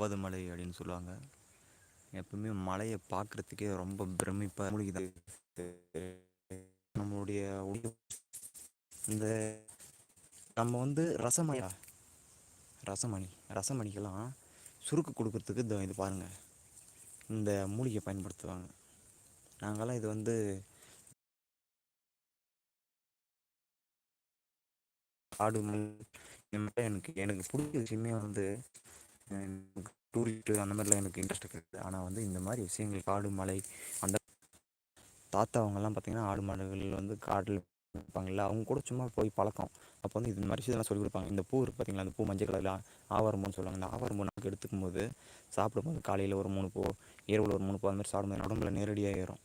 அவது மலை அப்படின்னு சொல்லுவாங்க. எப்பவுமே மலையை பார்க்குறதுக்கே ரொம்ப பிரமிப்பாக மூலிகை நம்மளுடைய இந்த நம்ம வந்து ரசமயா ரசமணி ரசமணிக்கெல்லாம் சுருக்கு கொடுக்கறதுக்கு இந்த இது பாருங்கள் இந்த மூலிகை பயன்படுத்துவாங்க. நாங்கள்லாம் இது வந்து ஆடு இந்த மாதிரி எனக்கு எனக்கு பிடிச்ச விஷயமே வந்து டூரிஸ்ட்டு அந்த மாதிரிலாம் எனக்கு இன்ட்ரெஸ்ட் இருக்குது ஆனால் வந்து இந்த மாதிரி விஷயங்கள் காடு மலை அந்த தாத்தா அவங்கெல்லாம் பார்த்தீங்கன்னா ஆடு மாடுகள் வந்து காட்டில் இருப்பாங்கல்ல அவங்க கூட சும்மா போய் பழக்கம். அப்போ வந்து இந்த மாதிரி விஷயத்தெல்லாம் சொல்லி கொடுப்பாங்க. இந்த பூ இருக்குது பார்த்தீங்களா அந்த பூ மஞ்சள் கலரில் ஆவாரம்பூன்னு சொல்லுவாங்க. இந்த ஆவாரம்பூ நமக்கு எடுத்துக்கும் போது சாப்பிடும்போது காலையில் ஒரு மூணு பூ இரவில் ஒரு மூணு பூ அந்த மாதிரி சாப்பிடும்போது உடம்புல நேரடியாக ஏறும்.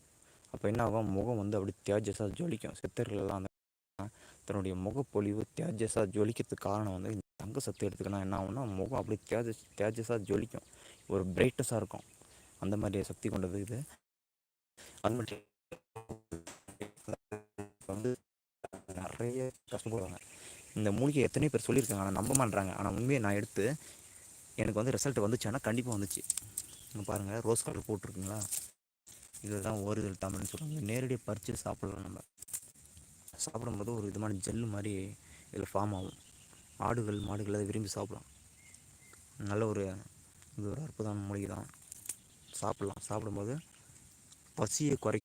அப்போ என்ன ஆகும்? முகம் வந்து அப்படி தேஜஸாக ஜொலிக்கும். சித்தர்கள்லாம் அந்த தன்னுடைய முகப்பொழிவு தேஜஸாக ஜொலிக்கிறதுக்கு காரணம் வந்து இந்த தங்க சத்து எடுத்துக்கலாம் என்ன ஆகும்னா முகம் அப்படி தேஜஸ் தேஜஸாக ஜொலிக்கும். ஒரு பிரைட்டஸாக இருக்கும். அந்த மாதிரி சக்தி கொண்டது இது. அது மட்டும் வந்து நிறைய கஷ்டப்படுவாங்க இந்த மூலிகை எத்தனை பேர் சொல்லியிருக்காங்க. ஆனால் நம்ப மாட்றாங்க. ஆனால் உண்மையை நான் எடுத்து எனக்கு வந்து ரிசல்ட் வந்துச்சுன்னா கண்டிப்பாக வந்துச்சு. இங்கே பாருங்கள் ரோஸ் கலர் போட்டிருக்குங்களா? இதுதான் ஓரிதழ் தமிழ்னு சொல்லுவாங்க. நேரடியாக பறித்து சாப்பிடலாம் நம்ம. சாப்பிடும்போது ஒரு விதமான ஜெல்லு மாதிரி இதில் ஃபார்ம் ஆகும். ஆடுகள் மாடுகள் அதை விரும்பி சாப்பிடும் நல்ல ஒரு இது ஒரு அற்புதமான மூலிகை தான். சாப்பிட்லாம். சாப்பிடும்போது பசியை குறை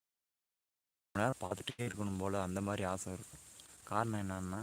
நேரம் பார்த்துட்டே இருக்கணும் போல் அந்த மாதிரி ஆசை இருக்கும். காரணம் என்னன்னா